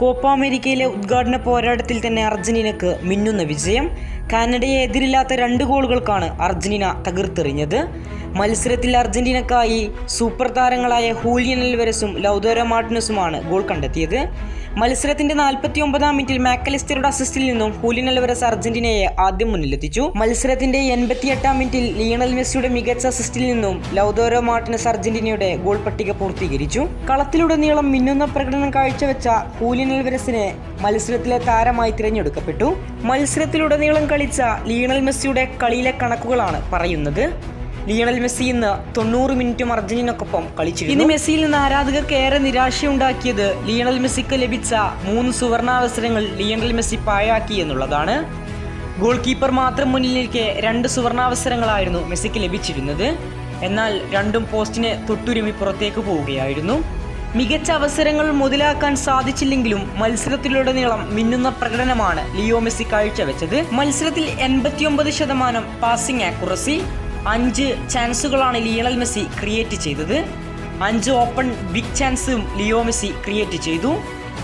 Copa അമേരിക്കയിലെ ഉദ്ഘാടന പോരാട്ടത്തിൽ തന്നെ അർജന്റീനക്ക് മിന്നുന്ന വിജയം. കാനഡയെ എതിരില്ലാത്ത രണ്ട് ഗോളുകൾക്കാണ് അർജന്റീന തകർത്തെറിഞ്ഞത്. മത്സരത്തിൽ അർജന്റീനക്കായി സൂപ്പർ താരങ്ങളായ ഹൂലിയൻ അൽവരസും ലൗദോരോ മാർട്ടിനസുമാണ് ഗോൾ കണ്ടെത്തിയത്. മത്സരത്തിന്റെ നാൽപ്പത്തി ഒമ്പതാം മിനിറ്റിൽ മാക്കലിസ്റ്ററുടെ അസിസ്റ്റിൽ നിന്നും ഹൂലിയൻ അൽവരസ് അർജന്റീനയെ ആദ്യം മുന്നിലെത്തിച്ചു. മത്സരത്തിന്റെ എൺപത്തിയെട്ടാം മിനിറ്റിൽ ലിയണൽ മെസ്സിയുടെ മികച്ച അസിസ്റ്റിൽ നിന്നും ലൗദോരോ മാർട്ടിനസ് അർജന്റീനയുടെ ഗോൾ പട്ടിക പൂർത്തീകരിച്ചു. കളത്തിലുടനീളം മിന്നുന്ന പ്രകടനം കാഴ്ചവെച്ച ഹൂലിയൻ അൽവരസിനെ മത്സരത്തിലെ താരമായി തിരഞ്ഞെടുക്കപ്പെട്ടു. മത്സരത്തിലുടനീളം കളിച്ച ലിയണൽ മെസ്സിയുടെ കളിയിലെ കണക്കുകളാണ് പറയുന്നത്. ലിയണൽ മെസ്സി ഇന്ന് തൊണ്ണൂറ് മിനിറ്റും അർജന്റീനക്കൊപ്പം കളിച്ചിരുന്നു. ഇന്ന് മെസ്സിയിൽ നിന്ന് ആരാധകർക്ക് ഏറെ നിരാശയുണ്ടാക്കിയത് ലിയണൽ മെസ്സിക്ക് ലഭിച്ച മൂന്ന് സുവർണാവസരങ്ങൾ ലിയണൽ മെസ്സി പാഴാക്കി എന്നുള്ളതാണ്. ഗോൾ കീപ്പർ മാത്രം മുന്നിൽ രണ്ട് സുവർണാവസരങ്ങളായിരുന്നു മെസ്സിക്ക് ലഭിച്ചിരുന്നത്. എന്നാൽ രണ്ടും പോസ്റ്റിന് തൊട്ടുരുമി പുറത്തേക്ക് പോവുകയായിരുന്നു. മികച്ച അവസരങ്ങൾ മുതലാക്കാൻ സാധിച്ചില്ലെങ്കിലും മത്സരത്തിലുടനീളം മിന്നുന്ന പ്രകടനമാണ് ലിയോ മെസ്സി കാഴ്ചവെച്ചത്. മത്സരത്തിൽ എൺപത്തിയൊമ്പത് ശതമാനം പാസിംഗ് ആക്യുറസി അഞ്ച് ചാൻസുകളാണ് ലിയണൽ മെസ്സി ക്രിയേറ്റ് ചെയ്തത്. അഞ്ച് ഓപ്പൺ ബിഗ് ചാൻസും ലിയോ മെസ്സി ക്രിയേറ്റ് ചെയ്തു.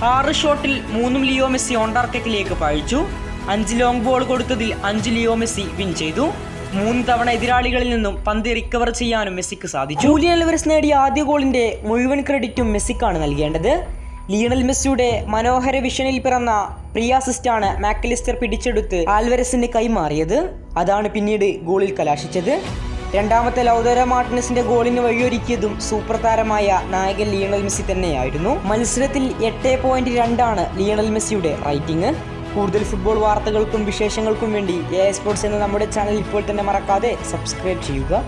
ആറ് ഷോട്ടിൽ മൂന്നും ലിയോ മെസ്സി ഓൺ ടാർഗറ്റിലേക്ക് പായിച്ചു. അഞ്ച് ലോങ് ബോൾ കൊടുത്തതിൽ അഞ്ച് ലിയോ മെസ്സി വിൻ ചെയ്തു. മൂന്ന് തവണ എതിരാളികളിൽ നിന്നും പന്ത് റിക്കവർ ചെയ്യാനും മെസ്സിക്ക് സാധിച്ചു. ജൂലിയൻ ലിവർസ് നേടിയ ആദ്യ ഗോളിന്റെ മുഴുവൻ ക്രെഡിറ്റും മെസ്സിക്കാണ് നൽകേണ്ടത്. ലിയണൽ മെസ്സിയുടെ മനോഹര വിഷനിൽ പിറന്ന പ്രിയ അസിസ്റ്റാണ് മാക്കലിസ്റ്റർ പിടിച്ചെടുത്ത് ആൽവരസിന് കൈമാറിയത് അതാണ് പിന്നീട് ഗോളിൽ കലാശിച്ചത്. രണ്ടാമത്തെ ലൗദര മാർട്ടിനസിന്റെ ഗോളിന് വഴിയൊരുക്കിയതും സൂപ്പർ താരമായ നായകൻ ലിയണൽ മെസ്സി തന്നെയായിരുന്നു. മത്സരത്തിൽ എട്ട് പോയിന്റ് രണ്ടാണ് ലിയണൽ മെസ്സിയുടെ റൈറ്റിംഗ് കൂടുതൽ ഫുട്ബോൾ വാർത്തകൾക്കും വിശേഷങ്ങൾക്കും വേണ്ടി എ സ്പോർട്സ് എന്ന നമ്മുടെ ചാനൽ ഇപ്പോൾ തന്നെ മറക്കാതെ സബ്സ്ക്രൈബ് ചെയ്യുക.